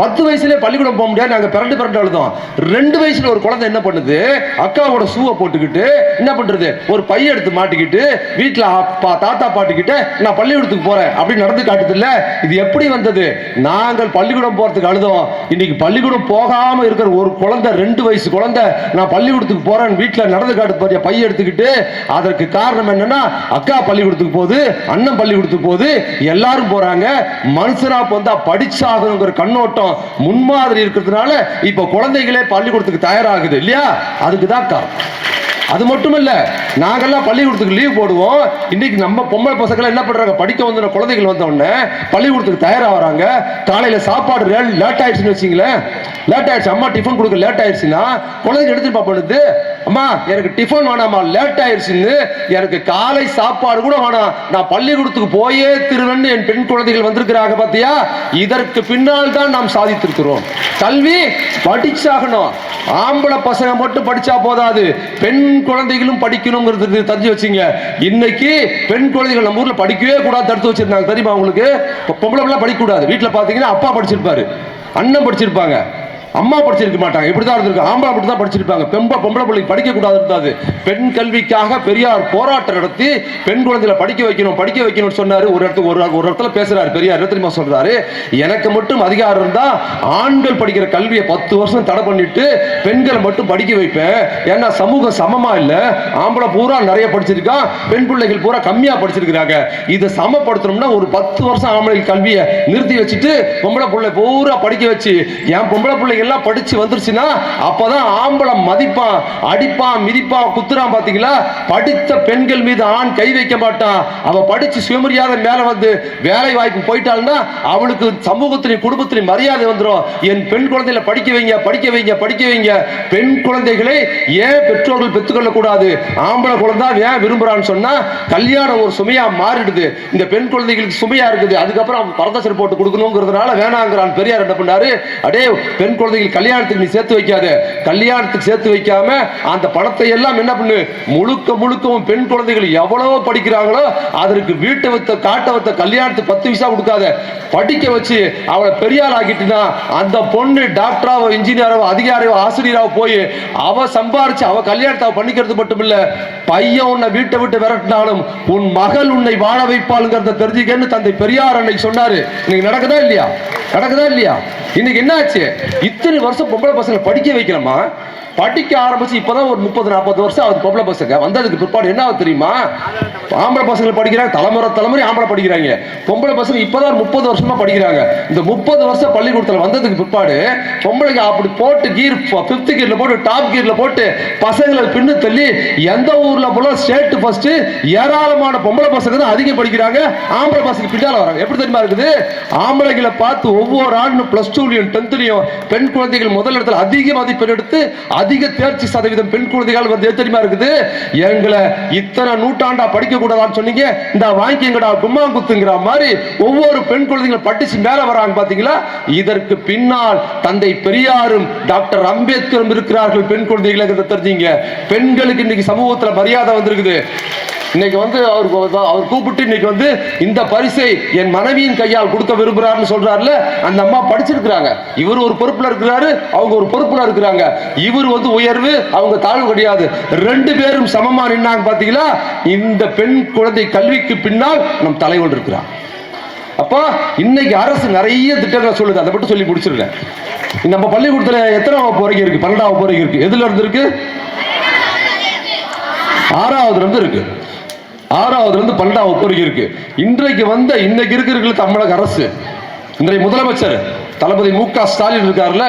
பத்து வயசுலேயே பள்ளிக்கூடம் போக முடியாது. நாங்கள் பிறண்டு பிறண்டு அழுதோம். ரெண்டு வயசில் ஒரு குழந்தை என்ன பண்ணுது? அக்காவோட ஷூவை போட்டுக்கிட்டு என்ன பண்ணுறது ஒரு பைய எடுத்து மாட்டிக்கிட்டு வீட்டில் அப்பா தாத்தா பாட்டிக்கிட்ட நான் பள்ளிக்கூடத்துக்கு போகிறேன் அப்படின்னு நடந்து காட்டுதில்ல இது எப்படி வந்தது? நாங்கள் பள்ளிக்கூடம் போகிறதுக்கு அழுதோம். இன்னைக்கு பள்ளிக்கூடம் போகாமல் இருக்கிற ஒரு குழந்தை ரெண்டு வயசு குழந்தை நான் பள்ளிக்கூடத்துக்கு போகிறேன்னு வீட்டில் நடந்து காட்டு பாத்தியா? பைய எடுத்துக்கிட்டு அதற்கு காரணம் என்னன்னா அக்கா பள்ளிக்கூடத்துக்கு போகுது அண்ணன் பள்ளிக்கூடத்துக்கு போகுது எல்லாரும் போகிறாங்க மனுஷனா வந்தால் படிச்சாகணுங்கிற கண்ணோட்டம் முன்மாதிரி இருக்கிறதுனால இப்ப குழந்தைகளே பள்ளிக்கூடத்துக்கு தயாராகுது இல்லையா? அதுக்கு தான் காரணம். அது மட்டும் இல்ல நாங்கெல்லாம் பள்ளிக்கூடத்துக்கு லீவ் போடுவோம். இன்னைக்கு நம்ம பொம்பளை பசங்க என்ன பண்றாங்க? படிக்க வந்த குழந்தைகள் வந்த உடனே பள்ளிக்கூடத்துக்கு தயாராகிறாங்க. காலையில சாப்பாடு லேட் ஆயிடுச்சுன்னு வச்சுங்களேன். லேட் ஆயிடுச்சு. அம்மா டிஃபன் கொடுக்க லேட் ஆயிடுச்சுன்னா குழந்தைங்க எடுத்துட்டு பண்ணுது அம்மா எனக்கு டிஃபன் வேணாம்மா லேட் ஆயிடுச்சுன்னு. எனக்கு காலை சாப்பாடு கூட வேணாம். நான் பள்ளிக்கூடத்துக்கு போயே திருவன்னு என் பெண் குழந்தைகள் வந்திருக்கிறாங்க பார்த்தியா இதற்கு பின்னால் தான் நாம் சாதித்திருக்கிறோம். கல்வி படிச்சாகணும். ஆம்பளை பசங்க மட்டும் படிச்சா போதாது. பெண் குழந்தைகளும் படிக்கணுங்கிறது தெரிஞ்சு வச்சுங்க. இன்னைக்கு பெண் குழந்தைகள் நம்ம ஊர்ல படிக்கவே கூடாது தடுத்து வச்சிருந்தாங்க. தெரியுமா உங்களுக்கு? பொம்பளை பிள்ளை படிக்க கூடாது அப்பா படிச்சிருப்பாரு. அண்ணன் படிச்சிருப்பாங்க. அம்மா படிச்சிருக்க மாட்டாங்க. இப்படிதான் இருந்திருக்கு. ஆம்பளை அப்படி தான் படிச்சிருப்பாங்க. பெம்ப பொம்பளை பிள்ளைக்கு படிக்க கூடாது இருந்தாது பெண் கல்விக்காக பெரியார் போராட்டம் நடத்தி பெண் குழந்தைகளை படிக்க வைக்கணும் படிக்க வைக்கணும்னு சொன்னாரு. ஒரு இடத்துக்கு ஒரு ஒரு இடத்துல பேசுறாரு. பெரியார் என்ன தெரியுமா சொல்றாரு? எனக்கு மட்டும் அதிகாரம் இருந்தா ஆண்கள் படிக்கிற கல்வியை பத்து வருஷம் தடை பண்ணிட்டு பெண்களை மட்டும் படிக்க வைப்பேன். ஏன்னா சமூகம் சமமா இல்ல. ஆம்பளை பூரா நிறைய படிச்சிருக்கான் பெண் பிள்ளைகள் பூரா கம்மியா படிச்சிருக்கிறாங்க. இதை சமப்படுத்தணும்னா ஒரு பத்து வருஷம் ஆம்பளை கல்வியை நிறுத்தி வச்சுட்டு பொம்பளை பிள்ளை பூரா படிக்க வச்சு என் பொம்பளை பிள்ளைங்க எல்லாம் படிச்சு வந்துருச்சுன்னா அப்பதான் ஆம்பளம் மதிப்பான் அடிப்பான் மிதிப்பான் குத்துறான் பாத்தீங்களா? படித்த பெண்கள் மீது ஆண் கை வைக்க மாட்டான். அவ படிச்சு சுயமரியாதை மேல வந்து வேலை வாய்ப்பு போயிட்டாள்னா அவளுக்கு சமூகத்திலையும் குடும்பத்திலையும் மரியாதை வந்துடும் என் பெண் குழந்தைகளை படிக்க வைங்க படிக்க வைங்க படிக்க வைங்க. பெண் குழந்தைகளை ஏன் பெற்றோர்கள் பெற்றுக்கொள்ள கூடாது ஆம்பளை குழந்தை ஏன் விரும்புறான்னு சொன்னா கல்யாணம் ஒரு சுமையா மாறிடுது. இந்த பெண் குழந்தைகளுக்கு சுமையா இருக்குது. அதுக்கப்புறம் பரதசர் போட்டு கொடுக்கணுங்கிறதுனால வேணாங்கிறான். பெரியார் என்ன பண்ணாரு? அடே பெண் குழந்தை குழந்தைகள் கல்யாணத்துக்கு நீ சேர்த்து வைக்காத. கல்யாணத்துக்கு சேர்த்து வைக்காம அந்த பணத்தை எல்லாம் என்ன பண்ணு? முழுக்க முழுக்கவும் பெண் குழந்தைகள் எவ்வளவோ படிக்கிறாங்களோ அதற்கு வீட்டை வைத்த காட்டை வைத்த கல்யாணத்துக்கு பத்து விசா கொடுக்காத. படிக்க வச்சு அவளை பெரியாள் ஆக்கிட்டுனா அந்த பொண்ணு டாக்டராவோ இன்ஜினியராவோ அதிகாரியோ ஆசிரியராவோ போய் அவ சம்பாரிச்சு அவ கல்யாணத்தை பண்ணிக்கிறது மட்டும் இல்ல பையன் உன்னை வீட்டை விட்டு விரட்டினாலும் உன் மகள் உன்னை வாழ வைப்பாளுங்கிறத தெரிஞ்சுக்கன்னு தந்தை பெரியார் அன்னைக்கு சொன்னாரு. இன்னைக்கு நடக்குதா இல்லையா? நடக்குதா இல்லையா? இன்னைக்கு என்னாச்சு? இத்தனை வருஷம் பொம்பளை பசங்களை படிக்க வைக்கலாமா படிக்க ஆரம்பிச்சு இப்பதான் ஒரு முப்பது நாற்பது வருஷம் ஆகுது பொம்பளை பசங்க. வந்ததுக்கு பிற்பாடு என்ன ஆகுது தெரியுமா? ஆம்பளை பசங்க படிக்கிறாங்க தலைமுறை தலைமுறை ஆம்பளை படிக்கிறாங்க. பொம்பளை பசங்க இப்பதான் முப்பது வருஷமா படிக்கிறாங்க. இந்த முப்பது வருஷம் பள்ளிக்கூடத்துல வந்ததுக்கு பிற்பாடு பொம்பளைங்க அப்படி போட்டு கீர் பிப்த் கீர்ல போட்டு டாப் கீர்ல போட்டு பசங்களை பின்னு தள்ளி எந்த ஊர்ல போல ஸ்டேட் ஃபர்ஸ்ட் ஏராளமான பொம்பளை பசங்க தான் அதிகம் படிக்கிறாங்க. ஆம்பளை பசங்க பின்னால வராங்க. எப்படி தெரியுமா இருக்குது? ஆம்பளைகளை பார்த்து ஒவ்வொரு ஆண்டும் பிளஸ் டூலையும் டென்த்லையும் பெண் குழந்தைகள் முதல் இடத்துல அதிக மதிப்பெண் எடுத்து அதிக தேர்ச்சி சதவீதம் பெண் குழந்தைகள் வந்து தெரியுமா இருக்குது? எங்களை இத்தனை நூற்றாண்டா படிக்க கூடாதான்னு சொன்னீங்க. இந்த வாங்கிக்கங்கடா கும்மாங்குத்துங்கிற மாதிரி ஒவ்வொரு பெண் குழந்தைகள் படிச்சு மேல வராங்க பாத்தீங்களா? இதற்கு பின்னால் தந்தை பெரியாரும் டாக்டர் அம்பேத்கரும் இருக்கிறார்கள் பெண் குழந்தைகளை தெரிஞ்சீங்க. பெண்களுக்கு இன்னைக்கு சமூகத்துல மரியாதை வந்திருக்குது. இன்னைக்கு வந்து அவர் அவர் கூப்பிட்டு இன்னைக்கு வந்து இந்த பரிசை என் மனைவியின் கையால் கொடுக்க விரும்புறாருன்னு சொல்றாருல அந்த அம்மா படிச்சிருக்கிறாங்க. இவர் ஒரு பொறுப்புல இருக்கிறாரு அவங்க ஒரு பொறுப்புல இருக்கிறாங்க. இவர் வந்து உயர்வு அவங்க தாழ்வு கிடையாது ரெண்டு பேரும் சமமா நின்னாங்க பாத்தீங்களா? இந்த பெண் குழந்தை கல்விக்கு பின்னால் நம் தலைவர் இருக்கிறார் அப்போ இன்னைக்கு அரசு நிறைய திட்டங்களை சொல்லுது. அதை மட்டும் சொல்லி முடிச்சிருக்கேன் நம்ம பள்ளிக்கூடத்துல எத்தனை வகுப்பு வரைக்கும் இருக்கு? பன்னெண்டாம் வகுப்பு வரைக்கும் இருக்கு. எதுல இருந்து இருக்கு? ஆறாவதுல இருந்து இருக்கு. ஆறாவதுல இருந்து பன்னெண்டாம் வகுப்பு வரைக்கும் இருக்கு. இன்றைக்கு வந்த இன்னைக்கு இருக்கிறவங்களுக்கு தமிழக அரசு. இன்றைய முதலமைச்சர் தளபதி மு க ஸ்டாலின் இருக்காருல்ல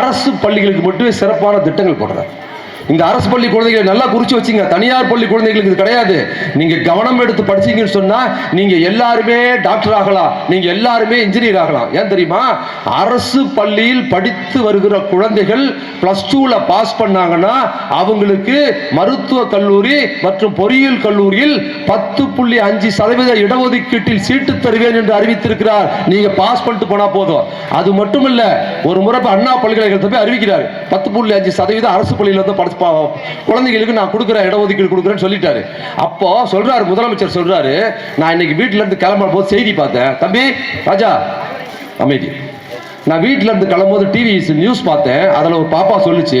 அரசு பள்ளிகளுக்கு மட்டுமே சிறப்பான திட்டங்கள் போடுறார். இந்த அரசு பள்ளி குழந்தைகளை நல்லா குறிச்சு வச்சுங்க. தனியார் பள்ளி குழந்தைகளுக்கு இது கிடையாது. நீங்க கவனம் எடுத்து படிச்சீங்கன்னு சொன்னா நீங்க எல்லாருமே டாக்டர் ஆகலாம். நீங்க எல்லாருமே இன்ஜினியர் ஆகலாம். ஏன் தெரியுமா? அரசு பள்ளியில் படித்து வருகிற குழந்தைகள் பிளஸ் டூல பாஸ் பண்ணாங்கன்னா அவங்களுக்கு மருத்துவ கல்லூரி மற்றும் பொறியியல் கல்லூரியில் பத்து புள்ளி அஞ்சு சதவீத இடஒதுக்கீட்டில் சீட்டு தருவேன் என்று அறிவித்திருக்கிறார். நீங்க பாஸ் பண்ணிட்டு போனா போதும். அது மட்டும் இல்ல ஒரு முறை அண்ணா பல்கலைக்கழகத்தை போய் அறிவிக்கிறார். பத்து புள்ளி அஞ்சு சதவீதம் அரசு பள்ளியில வந்து படிச்சு குழந்தைகளுக்கு நான் கொடுக்குற இடஒதுக்கீடு கொடுக்குறேன்னு சொல்லிட்டாரு. அப்போ சொல்றாரு முதலமைச்சர் சொல்றாரு நான் இன்னைக்கு வீட்டுல இருந்து கிளம்புற போது செய்தி பார்த்தேன். தம்பி ராஜா அமைதி. நான் வீட்டில் இருந்து கிளம்பும்போது டிவி நியூஸ் பார்த்தேன். அதில் ஒரு பாப்பா சொல்லிச்சு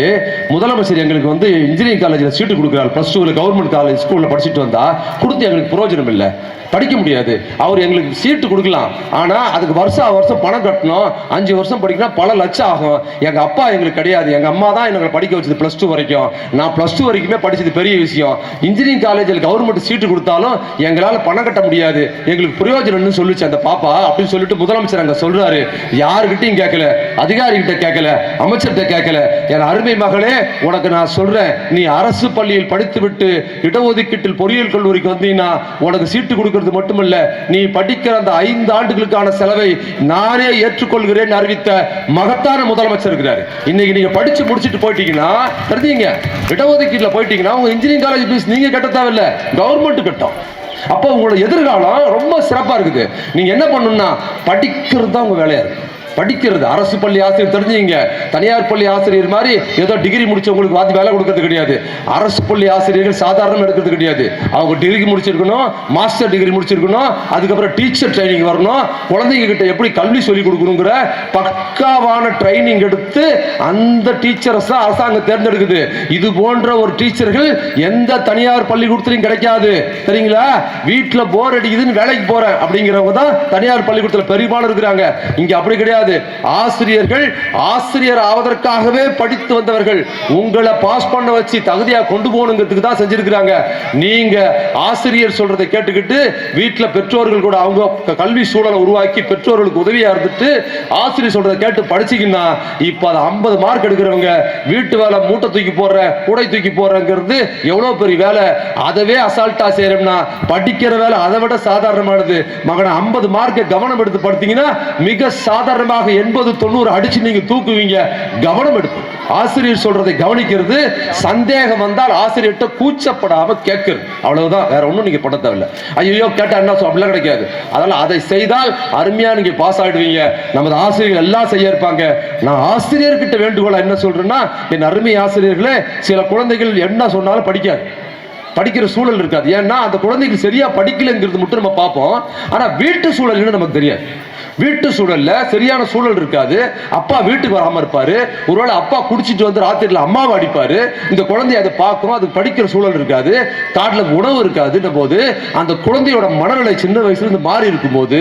முதலமைச்சர் எங்களுக்கு வந்து இன்ஜினியரிங் காலேஜில் சீட்டு கொடுக்குறாரு. ப்ளஸ் டூவில் கவர்மெண்ட் காலேஜ் ஸ்கூலில் படிச்சுட்டு வந்தால் கொடுத்து எங்களுக்கு பிரயோஜனம் இல்லை. படிக்க முடியாது. அவர் எங்களுக்கு சீட்டு கொடுக்கலாம். ஆனால் அதுக்கு வருஷம் வருஷம் பணம் கட்டணும். அஞ்சு வருஷம் படிக்கணும் பல லட்சம் ஆகும். எங்கள் அப்பா எங்களுக்கு கிடையாது. எங்கள் அம்மா தான் எங்களை படிக்க வச்சது ப்ளஸ் டூ வரைக்கும். நான் ப்ளஸ் டூ வரைக்குமே படித்தது பெரிய விஷயம். இன்ஜினியரிங் காலேஜில் கவர்மெண்ட் சீட்டு கொடுத்தாலும் எங்களால் பணம் கட்ட முடியாது. எங்களுக்கு பிரயோஜனம்னு சொல்லிச்சு அந்த பாப்பா அப்படின்னு சொல்லிட்டு முதலமைச்சர் அங்கே சொல்கிறாரு யாருக்கிட்டையும் கேட்கல. அதிகாரிகிட்ட கேட்கல. அமைச்சர்கிட்ட கேட்கல. என் அருமை மகளே உனக்கு நான் சொல்கிறேன் நீ அரசு பள்ளியில் படித்துவிட்டு இடஒதுக்கீட்டில் பொறியியல் கல்லூரிக்கு வந்தீங்கன்னா உனக்கு சீட்டு கொடுக்க கொடுக்கிறது மட்டுமல்ல நீ படிக்கிற அந்த ஐந்து ஆண்டுகளுக்கான செலவை நானே ஏற்றுக்கொள்கிறேன் அறிவித்த மகத்தான முதலமைச்சர் இருக்கிறார். இன்னைக்கு நீங்க படிச்சு முடிச்சிட்டு போயிட்டீங்கன்னா தெரிஞ்சீங்க இடஒதுக்கீட்டில் போயிட்டீங்கன்னா உங்க இன்ஜினியரிங் காலேஜ் ஃபீஸ் நீங்க கட்ட தேவையில்ல கவர்மெண்ட் கட்டும். அப்போ உங்களோட எதிர்காலம் ரொம்ப சிறப்பாக இருக்குது. நீங்க என்ன பண்ணணும்னா படிக்கிறது தான் உங்கள் வேலையாக இருக்குது படிக்கிறது. அரசு பள்ளி ஆசிரியர் தெரிஞ்சுங்க. தனியார் பள்ளி ஆசிரியர் மாதிரி ஏதோ டிகிரி முடிச்சவங்களுக்கு வாத்தி வேலை கொடுக்கறது கிடையாது. அரசு பள்ளி ஆசிரியர்கள் சாதாரணம் எடுக்கிறது கிடையாது. அவங்க டிகிரி முடிச்சிருக்கணும் மாஸ்டர் டிகிரி முடிச்சிருக்கணும் அதுக்கப்புறம் டீச்சர் ட்ரைனிங் வரணும். குழந்தைங்க கிட்ட எப்படி கல்வி சொல்லி கொடுக்கணுங்கிற பக்காவான ட்ரைனிங் எடுத்து அந்த டீச்சர்ஸ் தான் அரசாங்கம் தேர்ந்தெடுக்குது. இது போன்ற ஒரு டீச்சர்கள் எந்த தனியார் பள்ளிக்கூடத்திலையும் கிடைக்காது. சரிங்களா? வீட்டில் போர் அடிக்குதுன்னு வேலைக்கு போறேன் அப்படிங்கிறவங்க தான் தனியார் பள்ளிக்கூடத்தில் பெரும்பாலும் இருக்கிறாங்க. இங்க அப்படி கிடையாது. கிடையாது. ஆசிரியர்கள் ஆசிரியர் ஆவதற்காகவே படித்து வந்தவர்கள். உங்களை பாஸ் பண்ண வச்சு தகுதியா கொண்டு போகணுங்கிறதுக்கு தான் செஞ்சிருக்கிறாங்க. நீங்க ஆசிரியர் சொல்றதை கேட்டுக்கிட்டு வீட்டில் பெற்றோர்கள் கூட அவங்க கல்வி சூழலை உருவாக்கி பெற்றோர்களுக்கு உதவியா இருந்துட்டு ஆசிரியர் சொல்றதை கேட்டு படிச்சீங்கன்னா இப்ப அதை ஐம்பது மார்க் எடுக்கிறவங்க வீட்டு வேலை மூட்டை தூக்கி போடுற கூடை தூக்கி போடுறங்கிறது எவ்வளவு பெரிய வேலை. அதவே அசால்ட்டா செய்யறோம்னா படிக்கிற வேலை அதை விட சாதாரணமானது. மகனை ஐம்பது மார்க்கை கவனம் எடுத்து படுத்தீங்கன்னா மிக சாதாரணமாக எண்பது தொண்ணூறு அடிச்சு நீங்க தூக்குவீங்க கவனம் எடுப்பு ஆசிரியர் சொல்றதை கவனிக்கிறது சந்தேகம் வந்தால் ஆசிரியர்கிட்ட கூச்சப்படாம கேட்கிறது. அவ்வளவுதான் வேற ஒண்ணும் நீங்க பண்ண தேவையில்ல. ஐயோ கேட்டா என்ன சொல்? அப்படிலாம் கிடைக்காது. அதனால அதை செய்தால் அருமையா நீங்க பாஸ் ஆயிடுவீங்க. நமது ஆசிரியர்கள் எல்லாம் செய்ய இருப்பாங்க. நான் ஆசிரியர்கிட்ட வேண்டுகோளா என்ன சொல்றேன்னா என் அருமை ஆசிரியர்களே சில குழந்தைகள் என்ன சொன்னாலும் படிக்காது. படிக்கிற சூழல் இருக்காது. ஏன்னா அந்த குழந்தைக்கு சரியா படிக்கலைங்கிறது மட்டும் நம்ம பார்ப்போம். ஆனா வீட்டு சூழல் நமக்கு தெரியாது. வீட்டு சூழல்ல சரியான சூழல் இருக்காது. அப்பா வீட்டுக்கு வராம இருப்பாரு. ஒருவேளை அப்பா குடிச்சிட்டு வந்து ராத்திரில அம்மாவை அடிப்பாரு. இந்த குழந்தைய அதை பார்க்கும் அது படிக்கிற சூழல் இருக்காது. காட்டுல உணவு இருக்காதுன்ற போது அந்த குழந்தையோட மனநிலை சின்ன வயசுல இருந்து மாறி இருக்கும்போது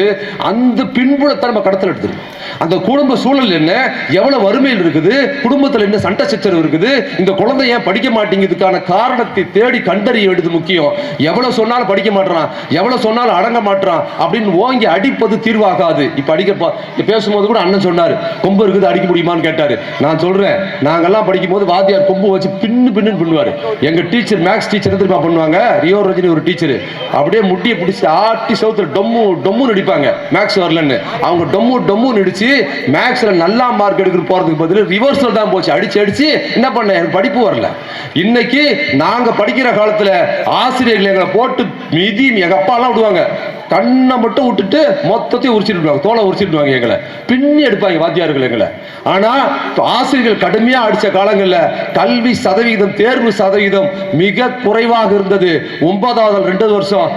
அந்த பின்புலத்தை நம்ம கடத்தல் எடுத்துருக்கோம் அந்த குடும்ப சூழல் என்ன? எவ்வளவு வறுமையில் இருக்குது? குடும்பத்தில் என்ன சண்டை சச்சரவு இருக்குது? இந்த குழந்தை ஏன் படிக்க மாட்டேங்குதுக்கான காரணத்தை தேடி கண்டறிய வேண்டியது முக்கியம். எவ்வளவு சொன்னாலும் படிக்க மாட்டான் எவ்வளவு சொன்னாலும் அடங்க மாட்டான் அப்படின்னு ஓங்கி அடிப்பது தீர்வாகாது. இப்ப அடிக்க பேசும்போது கூட அண்ணன் சொன்னாரு கொம்பு இருக்குது அடிக்க முடியுமான்னு? கேட்டாரு. நான் சொல்றேன் நாங்கெல்லாம் படிக்கும் போது வாத்தியார் கொம்பு வச்சு பின்னு பின்னு பண்ணுவாரு எங்க டீச்சர் மேக்ஸ் டீச்சர் தெரியுமா பண்ணுவாங்க? ரியோ ரஜினி ஒரு டீச்சர். அப்படியே முட்டியை பிடிச்சி ஆட்டி சவுத்துல டொம்மு டொம்மு நடிப்பாங்க மேக்ஸ் வரலன்னு. அவங்க டொம்மு டொம்மு நடிச்சு மேக்ஸ்ல நல்லா மார்க் எடுக்கிற போறதுக்கு பதில் ரிவர்ஸ்ல தான் போச்சு. அடிச்சு அடிச்சு என்ன பண்ண? எனக்கு படிப்பு வரல. இன்னைக்கு நாங்க படிக்கிற காலத்துல ஆசிரியர்கள் எங்களை போட்டு மிதி எங்க எல்லாம் விடுவாங்க. கண்ணை மட்டும் விட்டுட்டு மொத்தத்தையும் உரிச்சிட்டு தோலை உரிச்சிட்டு எங்களை. பின்னி எடுப்பாங்க வாத்தியார்கள் எங்களை. ஆனா ஆசிரியர்கள் கடுமையா அடிச்ச காலங்கள்ல கல்வி சதவீதம் தேர்வு சதவீதம் மிக குறைவாக இருந்தது. ஒன்பதாவதுல ரெண்டு வருஷம்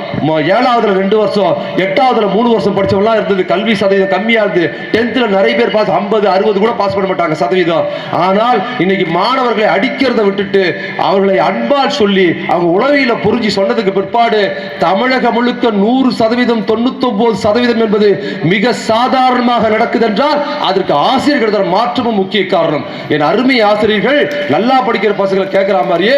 ஏழாவதுல ரெண்டு வருஷம் எட்டாவதுல மூணு வருஷம் படிச்சவங்களாம் இருந்தது. கல்வி சதவீதம் கம்மியா இருந்தது. டென்த்ல நிறைய பேர் பாஸ் ஐம்பது அறுபது கூட பாஸ் பண்ண மாட்டாங்க சதவீதம். ஆனால் இன்னைக்கு மாணவர்களை அடிக்கிறத விட்டுட்டு அவர்களை அன்பால் சொல்லி அவங்க உளவியல புரிஞ்சு சொன்னதுக்கு பிற்பாடு தமிழகம் முழுக்க நூறு சதவீதம் தொண்ணூத்தி ஒன்பது சதவீதம் என்பது மிக சாதாரணமாக நடக்குது என்றால் அதற்கு ஆசிரியர்கள் தர மாற்றமும் முக்கிய காரணம். என் அருமை ஆசிரியர்கள் நல்லா படிக்கிற பசங்களை கேட்கிற மாதிரியே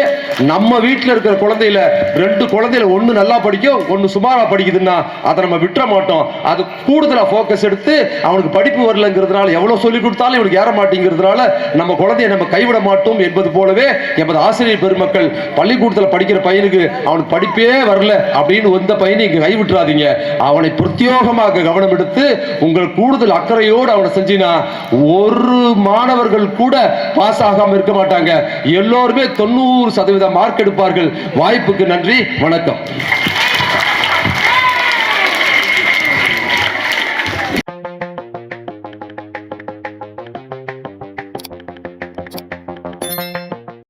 நம்ம வீட்டில் இருக்கிற குழந்தையில ரெண்டு குழந்தையில ஒன்று நல்லா படிக்கும் ஒன்று சுமாரா படிக்குதுன்னா அதை நம்ம விட்டுற மாட்டோம். அது கூடுதலாக ஃபோக்கஸ் எடுத்து அவனுக்கு படிப்பு வரலங்கிறதுனால எவ்வளோ சொல்லி கொடுத்தாலும் இவனுக்கு ஏற மாட்டேங்கிறதுனால நம்ம குழந்தைய நம்ம கைவிட மாட்டோம் என்பது போலவே எமது ஆசிரியர் பெருமக்கள் பள்ளிக்கூடத்தில் படிக்கிற பையனுக்கு அவனுக்கு படிப்பே வரல அப்படின்னு வந்த பையனை இங்கே கைவிட்டுறாதீங்க. அவனை பிரத்யோகமாக கவனம் எடுத்து உங்கள் கூடுதல் அக்கறையோடு அவனை செஞ்சினா ஒரு மாணவர்கள் கூட பாஸ் ஆகாமல் இருக்க மாட்டாங்க. எல்லோருமே தொண்ணூறு சதவீதம் மார்க் எடுப்பார்கள். வாய்ப்புக்கு நன்றி. வணக்கம்.